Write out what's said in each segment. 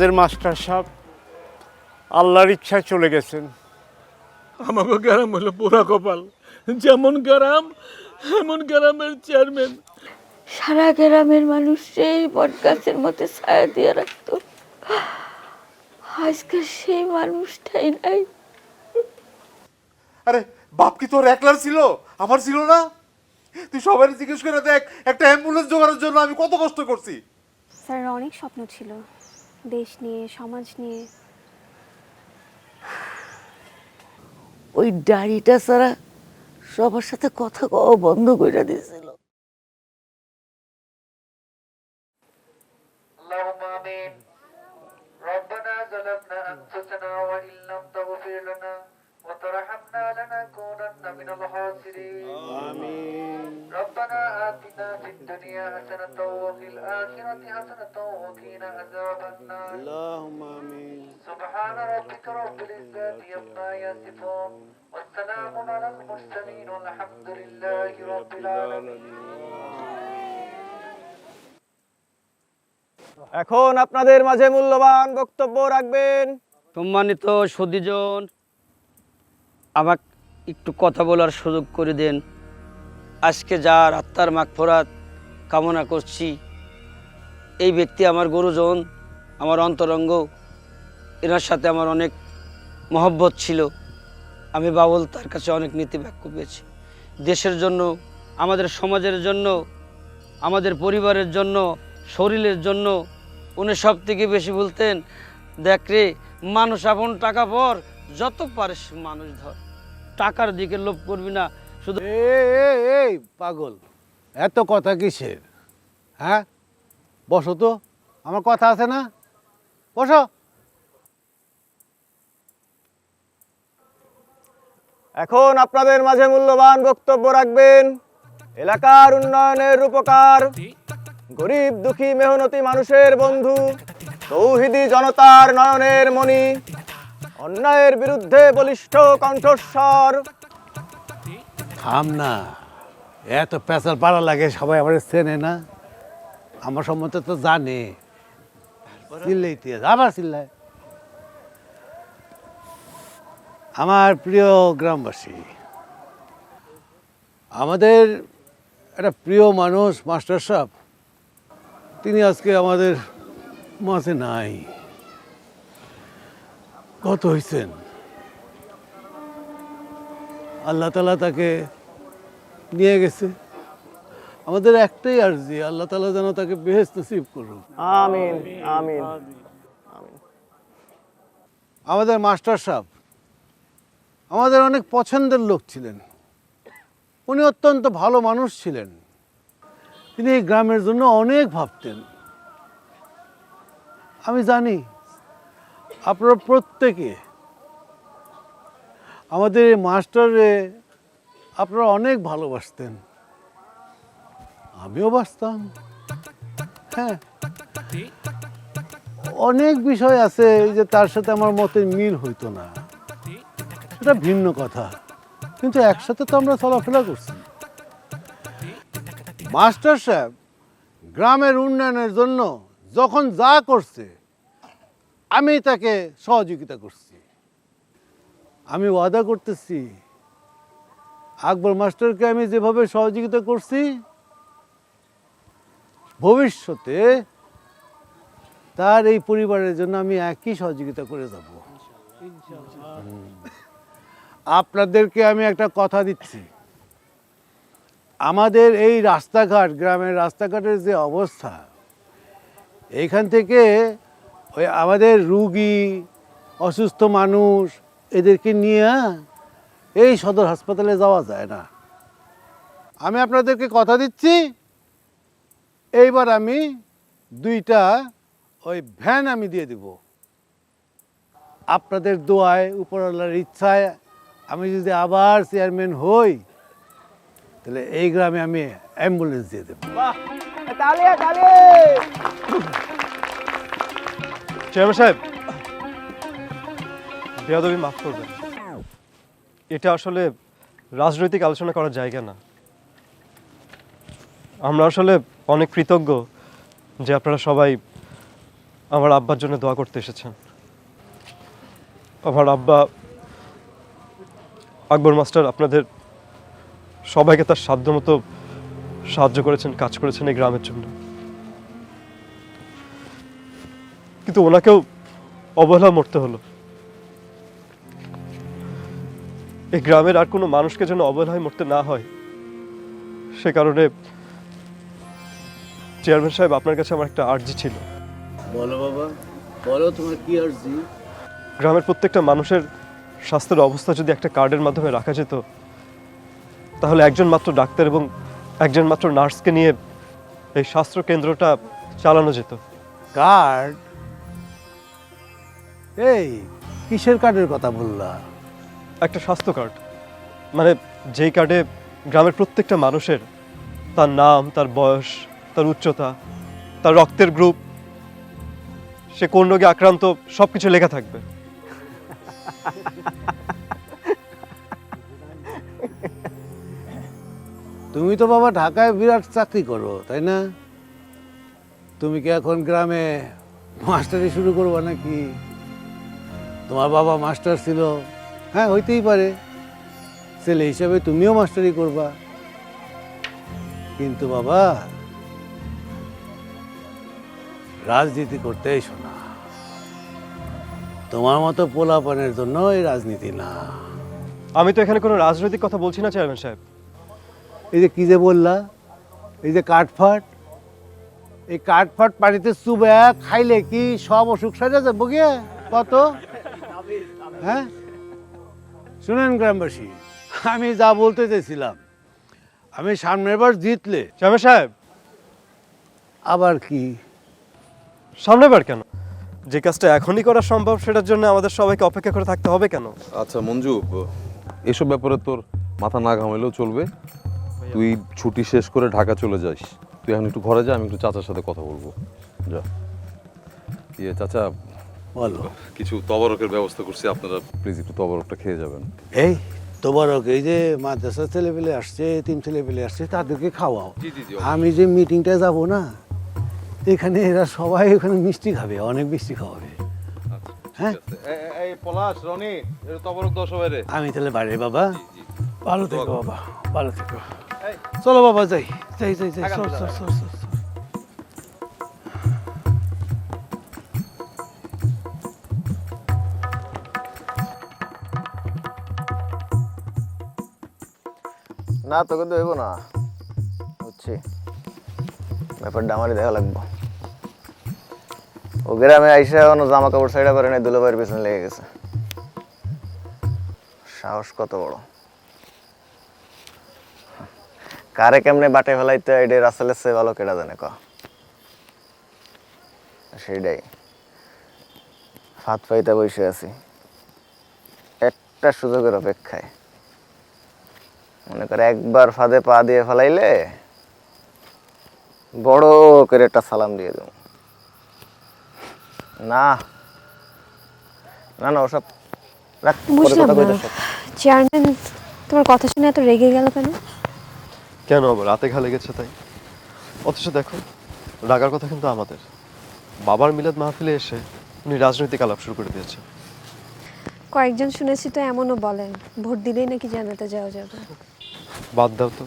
আমাদের মাস্টার সাহেব আল্লাহর ইচ্ছায় চলে গেছেন। আমাকে গ্রাম হলো পুরা কপাল। যেমন গ্রাম এমন গ্রামের চেয়ারম্যান। সারা গ্রামের মানুষ সেই বট গাছের মধ্যে ছায়া দিয়ে রাখতো। আজকে সেই মানুষটাই নাই। আরে বাপ কি তোর একলার ছিল? আমার ছিল না? তুই সবাই জিজ্ঞেস করে দেখ একটা অ্যাম্বুলেন্স জোগাড়ের জন্য আমি কত কষ্ট করছি। স্যার অনেক স্বপ্ন ছিল। দেশ নিয়ে সমাজ নিয়ে। ওই ডায়েরিটা ছাড়া সবার সাথে কথা কওয়া বন্ধ করে দিয়েছিল। وقنا عذاب النار اللهم آمين سبحان ربك رب العزة عما يصفون والسلام على المرسلين والحمد لله رب العالمين এখন আপনাদের মাঝে মূল্যবান বক্তব্য রাখবেন সম্মানিত সুদীজন আমাকে একটু কথা বলার সুযোগ করে দেন আজকে যার আত্মার মাগফরাত কামনা করছি এই ব্যক্তি আমার গুরুজন, আমার অন্তরঙ্গ। এনার সাথে আমার অনেক মহব্বত ছিল। আমি বাবল তার কাছে অনেক নীতি বাক্য পেয়েছি। দেশের জন্য, আমাদের সমাজের জন্য, আমাদের পরিবারের জন্য, শরীরের জন্য। উনি সব থেকে বেশি বলতেন, দেখ রে, মানুষ আপন টাকা পর, যত পারিস মানুষ ধর। টাকার দিকে লোভ করবি না, শুধু এই, পাগল। এত কথা কিসের? হ্যাঁ? বসো তো। আমার কথা আছে না? বসো। এখন আপনাদের মাঝে মূল্যবান বক্তব্য রাখবেন। এলাকার উন্নয়নের রূপকার গরিব দুঃখী মেহনতি মানুষের বন্ধু তৌহিদি জনতার নয়নের মণি অন্যায়ের বিরুদ্ধে বলিষ্ঠ কণ্ঠস্বর। থাম না এত পেঁচাল পাড়া লাগে সবাই আমার চেনে না। আমার সম্বন্ধে তো জানে। চিল্লাইতে আবার চিল্লায় আমার প্রিয় গ্রামবাসী আমাদের একটা প্রিয় মানুষ মাস্টার সাহেব তিনি আজকে আমাদের মাঝে নাই। কত হয়েছেন আল্লাহ তালা তাকে নিয়ে গেছে। আমাদের একটাই আর্জি আল্লাহ তালা যেন তাকে বেহেস্ত নসিব করুক। আমিন আমিন। আমাদের মাস্টার সাহেব আমাদের অনেক পছন্দের লোক ছিলেন। উনি অত্যন্ত ভালো মানুষ ছিলেন। তিনি এই গ্রামের জন্য অনেক ভাবতেন। আমি জানি আপনারা প্রত্যেকে আমাদের এই মাস্টারে আপনারা অনেক ভালোবাসতেন। আমিও বাঁচতাম। হ্যাঁ। অনেক বিষয় আছে যে তার সাথে আমার মতের মিল হইতো না। সেটা ভিন্ন কথা। কিন্তু একসাথে তো আমরা চলাফেরা করছি। মাস্টার সাহেব, গ্রামের উন্নয়নের জন্য যখন যা করছে, আমি তাকে সহযোগিতা করছি। আমি ওয়াদা করতেছি, আকবর মাস্টারকে আমি যেভাবে সহযোগিতা করছি ভবিষ্যতে তার এই পরিবারের জন্য আমি একই সহযোগিতা করে যাব। আপনাদেরকে আমি একটা কথা দিচ্ছি। আমাদের এই রাস্তাঘাট গ্রামের রাস্তাঘাটের যে অবস্থা এইখান থেকে ওই আমাদের রুগী অসুস্থ মানুষ এদেরকে নিয়ে এই সদর হাসপাতালে যাওয়া যায় না। আমি আপনাদেরকে কথা দিচ্ছি। এইবার আমি দুইটা ওই ভ্যান আমি দিয়ে দেব। আপনাদের দোয়ায় উপরওয়ালার ইচ্ছায় আমি যদি আবার চেয়ারম্যান হই তাহলে এই গ্রামে আমি অ্যাম্বুলেন্স দিয়ে দেবো। চেয়ারম্যান সাহেব বেয়াদবি মাফ করবেন। এটা আসলে রাজনৈতিক আলোচনা করার জায়গা না। আমরা আসলে অনেক কৃতজ্ঞ যে আপনারা সবাই আমার আব্বার জন্য দোয়া করতে এসেছেন। আমার আব্বা আকবর মাস্টার আপনাদের সবাইকে তার সাধ্য মতো সাহায্য করেছেন, কাজ করেছেন এই গ্রামের জন্য। কিন্তু ওনাকেও অবহেলা মরতে হলো। এই গ্রামের আর কোনো মানুষকে যেন অবহেলায় মরতে না হয়, সে কারণে চেয়ারম্যান সাহেব আপনার কাছে আমার একটা আর্জি ছিল। বলো বাবা বলো তোমার কি আর্জি? গ্রামের প্রত্যেকটা মানুষের স্বাস্থ্যের অবস্থা যদি একটা কার্ডের মাধ্যমে রাখা যেত তাহলে একজন মাত্র ডাক্তার এবং একজন মাত্র নার্সকে নিয়ে এই স্বাস্থ্য কেন্দ্রটা চালানো যেত। কার্ড? এই কিসের কার্ডের কথা বললা? একটা স্বাস্থ্য কার্ড। মানে যেই কার্ডে গ্রামের প্রত্যেকটা মানুষের তার নাম তার বয়স তার উচ্চতা, তার রক্তের গ্রুপ, সে কোন রোগে আক্রান্ত সব কিছু লেখা থাকবে। তুমি তো বাবা ঢাকায় বিরাট চাকরি করো, তাই না? তুমি কি এখন গ্রামে মাস্টারি শুরু করব নাকি? তোমার বাবা মাস্টার ছিল। হ্যাঁ হইতেই পারে। ছেলে হিসাবে তুমিও মাস্টারি করবা। কিন্তু বাবা রাজনীতি করতে এসো না তোমার মতো পোলাপানের জন্য এই রাজনীতি না। আমি তো এখানে কোনো রাজনৈতিক কথা বলছি না চেয়ারম্যান সাহেব। এই যে কি যে বললা? এই যে কাঠফাট? এই কাঠফাট পানিতে চুবে খাইলে কি সব অসুখ সাজা যাব গিয়ে? কত? হ্যাঁ? শুনেন গ্রামবাসী আমি যা বলতে চাইছিলাম আমি সামনের বার জিতলে। চেয়ারম্যান সাহেব। আবার কি? সামনেবার কেন? যে কাজটা এখনই করা সম্ভব সেটার জন্য আমাদের সবাইকে অপেক্ষা করে থাকতে হবে কেন? আচ্ছা মঞ্জু এসব ব্যাপারে তোর মাথা না ঘামাইলেও চলবে। তুই ছুটি শেষ করে ঢাকা চলে যাস। তুই এখন একটু ঘরে যা আমি একটু চাচার সাথে কথা বলব। যা। ইয়ে চাচা বলো। কিছু তবরকের ব্যবস্থা করছি আপনারা প্লিজ একটু তবরকটা খেয়ে যাবেন। এই তোমারও এই যে মাদ্রাসা ছেলেপেলে আসছে তিন ছেলেপেলে আসছে তাদেরকে খাওয়াও। জি, জি, জি, আমি যে মিটিংটা যাব না এখানে এরা সবাই ওখানে মিষ্টি খাবে অনেক মিষ্টি খাওয়াবে। হ্যাঁ এই পলাশ রনি তবরক দশ হবে রে। আমি তাহলে বাড়ি বাবা। ভালো থেকো বাবা। ভালো থেকো। চলো বাবা যাই। যাই যাই যাই। চল চল চল চল। না তোকে তো হইব না। বুঝছি। ব্যাপারটা আমারই দেখা লাগবো। ও গ্রামে আইসা কোনো জামা কাপড় সাইডা করে নাই, দুলাভাইয়ের পেছনে লেগে গেছে। সাহস কত বড়। কারে কেমনে বাটে ফেলাইতে এটা রাসেলের চেয়ে ভালো কেটা জানে ক। সেইটাই। ফাত পাইতে বসে আছি। একটা সুযোগের অপেক্ষায়। মনে করে একবার ফাঁদে পা দিয়ে ফেলাইলে বড় করে একটা সালাম দিয়ে দেব। না। না না ওসব রাখ, বুঝলাম না। চেয়ারম্যান তোমার কথা শুনে এত রেগে গেল কেন? কেন আবার? রাতে ঘা লেগেছে তাই। অথচ দেখো রাগার কথা কিন্তু আমাদের। বাবার মিলাদ মাহফিলে এসে উনি রাজনৈতিক আলাপ শুরু করে দিয়েছে কয়েকজন শুনেছি তো এমনও বলেন ভোট দিলেই নাকি জানাতে যাওয়া যাবে। বাদ দাও তো।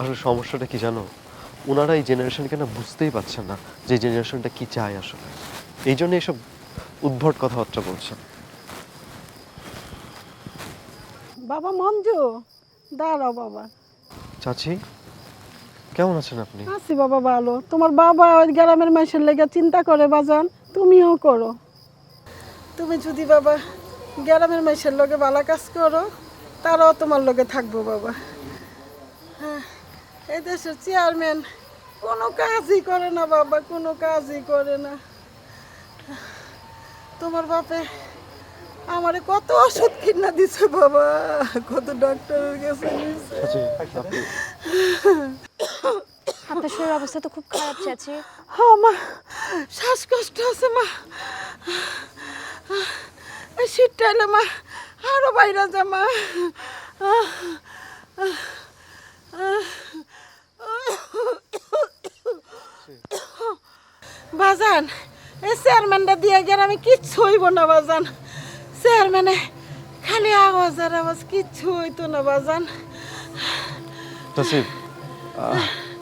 আসলে সমস্যাটা কি জানো? ওনারা এই জেনারেশনকে না বুঝতেই পারছেন না যে জেনারেশনটা কি চায় আসলে। এই জন্য এইসব উদ্ভট কথাবার্তা বলছেন। বাবা মঞ্জু দাঁড়াও বাবা। চাচি কেমন আছেন আপনি? আছি বাবা ভালো। তোমার বাবা ওই গ্রামের মানুষের লেগে চিন্তা করে বাজান তুমিও করো। তুমি যদি বাবা গ্রামের মানুষের লগে ভালো কাজ করো তারাও তোমার লগে থাকব বাবা। হ্যাঁ। এই দেশের চেয়ারম্যান কোনো কাজই করে না বাবা কোনো কাজই করে না। তোমার বাপে আমারে কত ওষুধ কিনা দিছে বাবা কত ডাক্তারের কাছে আপনার শরীর অবস্থা তো খুব খারাপ চাচি। হ্যাঁ মা শ্বাসকষ্ট আছে মা। শীতটা এলে মা আরও বাইরে যা মা। বাজান এই চেয়ারম্যানটা দিয়ে গ্রামে কিচ্ছু হইব না বাজান। চেয়ারম্যানে খালি আওয়াজ আর আওয়াজ কিচ্ছু হইতো না বাজান। নসিব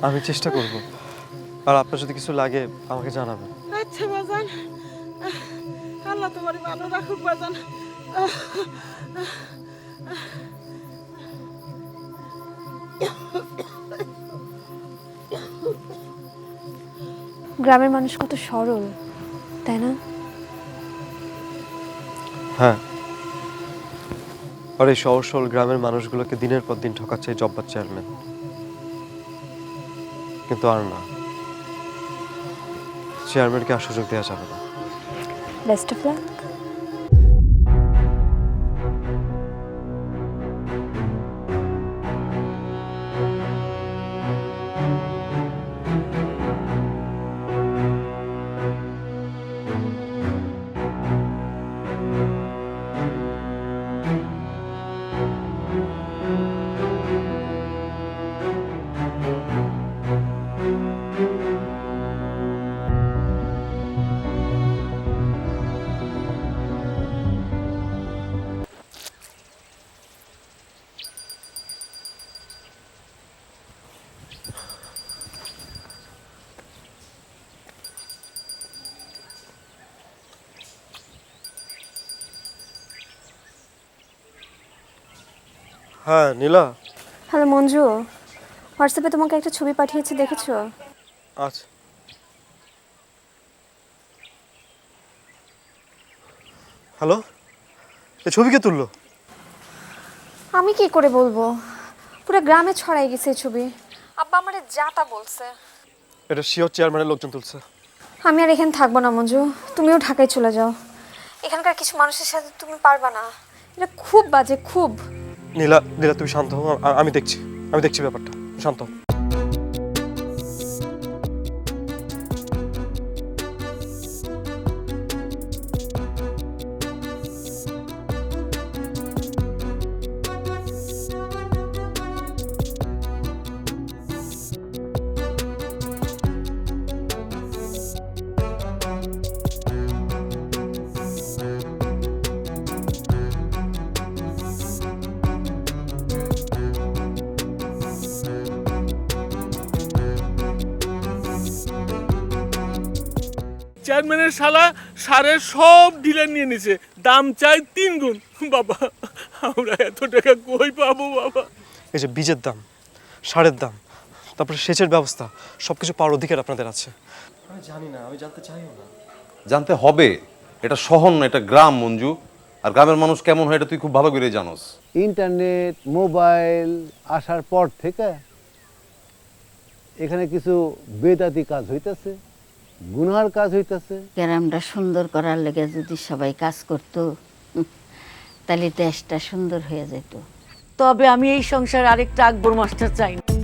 আমি চেষ্টা করব। আর আপনার যদি কিছু লাগে আমাকে জানাবেন। আচ্ছা বাজান। আল্লাহ তোমার ভালো রাখুক বাজান। গ্রামের মানুষ কত সরল তাই না? হ্যাঁ। আর এই সহজ সরল গ্রামের মানুষগুলোকে দিনের পর দিন ঠকাচ্ছে জব্বার চেয়ারম্যান কিন্তু আর না। চেয়ারম্যানকে আর সুযোগ দেওয়া যাবে না। বেস্ট অফ লাক হ্যাঁ নীলা। হ্যালো মঞ্জু। হোয়াটসঅ্যাপে তোমাকে একটা ছবি পাঠিয়েছি দেখেছ? আচ্ছা। হ্যালো এ ছবি কে তুললো? আমি কি করে বলব? পুরো গ্রামে ছড়াই গেছে এই ছবি। আব্বা আমারে যা তা বলছে। এটা শিওর চেয়ারম্যানের লোকজন তুলছে। আমি আর এখানে থাকব না মঞ্জু। তুমিও ঢাকায় চলে যাও। এখানকার কিছু মানুষের সাথে তুমি পারবা না। এটা খুব বাজে খুব। নীলা নীলা তুমি শান্ত হও। আমি দেখছি। আমি দেখছি ব্যাপারটা। শান্ত চেয়ারম্যানের শালা সারের সব ডিলার নিয়ে নিছে। দাম চাই তিন গুণ। বাবা আমরা এত টাকা কই পাবো বাবা? এই যে বীজের দাম সারের দাম তারপরে সেচের ব্যবস্থা সব কিছু পাওয়ার অধিকার আপনাদের আছে। আমি জানি না আমি জানতে চাইও না। জানতে হবে এটা শহর না এটা গ্রাম মঞ্জু। আর গ্রামের মানুষ কেমন হয় এটা তুই খুব ভালো করে জানোস। ইন্টারনেট মোবাইল আসার পর থেকে এখানে কিছু বেদাতি কাজ হইতেছে। গুনহার কাজ হইতাছে। গ্রামটা সুন্দর করার লেগে যদি সবাই কাজ করত তাহলে দেশটা সুন্দর হয়ে যেত। তবে আমি এই সংসার আরেকটা আকবর মাস্টার চাই না।